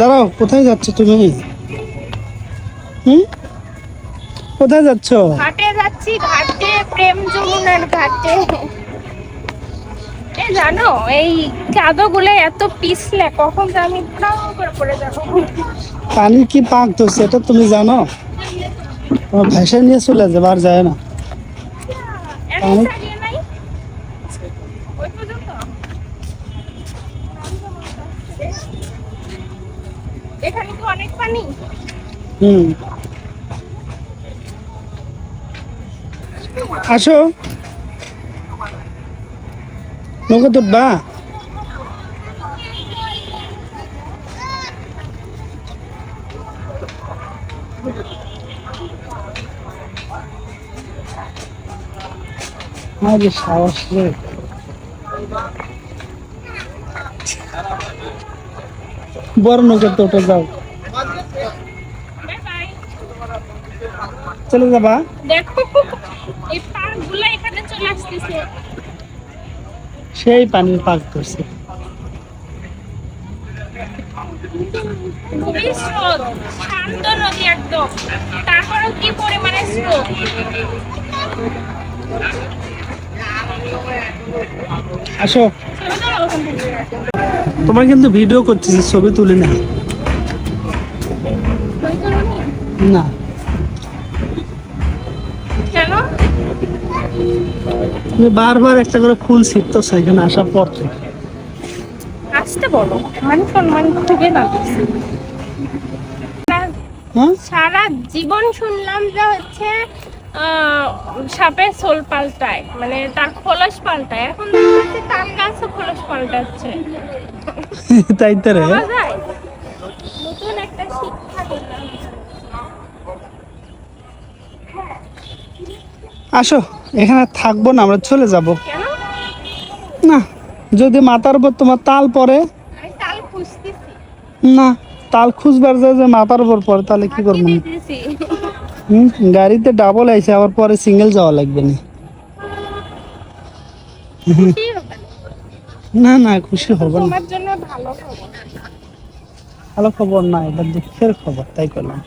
দাঁড়াও কোথায় যাচ্ছ তুমি? হুম? কোথায় যাচ্ছ? ঘাটে যাচ্ছি ঘাটে প্রেম যমুনার ঘাটে। এই জানো এই চাদরগুলো এত পিছলে কখন যে আমি প্রাণ করে পড়ে যাব। পানি কি পাক তো সেটা তুমি জানো? তোমার ভাষা নিয়ে চলে যাবে আর যায় না। পানি? এখানে কি অনেক পানি। হুম। আসো। নৌকা তুটবা আরে সাহস রে। বড় নৌকা তো উঠে যাও। চলে যাবা? দেখো এই পার্কগুলো এখানে চলে আসতেছে। সেই পানির পাক করছে খুবই স্রোত শান্ত নদী একদম। তারপরেও কি পরিমাণে স্রোত? আসো। তোমার কিন্তু ভিডিও করতেছি ছবি তুলি না। না তুমি বারবার একটা করে ফুল ছিটতেছ এখানে আসার পর থেকে। আসতে বলো মান সম্মান খুবই লাগছে হ্যাঁ? সারা জীবন শুনলাম যে হচ্ছে সাপের সোল পাল্টায় মানে তার খোলস পাল্টায়। এখন তার গাছও খোলস পাল্টাচ্ছে। তাই তো রে। নতুন একটা শিক্ষা আসো এখানে থাকব না আমরা চলে যাব। না যদি মাথার উপর তোমার তাল খুঁজতেছি। না তাল খুঁজবার যে মাথার উপর পড়ে তাহলে কি করব? হুম গাড়িতে ডাবল আইছে আবার পরে সিঙ্গেল যাওয়া লাগবে না। না না খুশি হব না। তোমার জন্য ভালো খবর। ভালো খবর না এটা দুঃখের খবর তাই করলাম।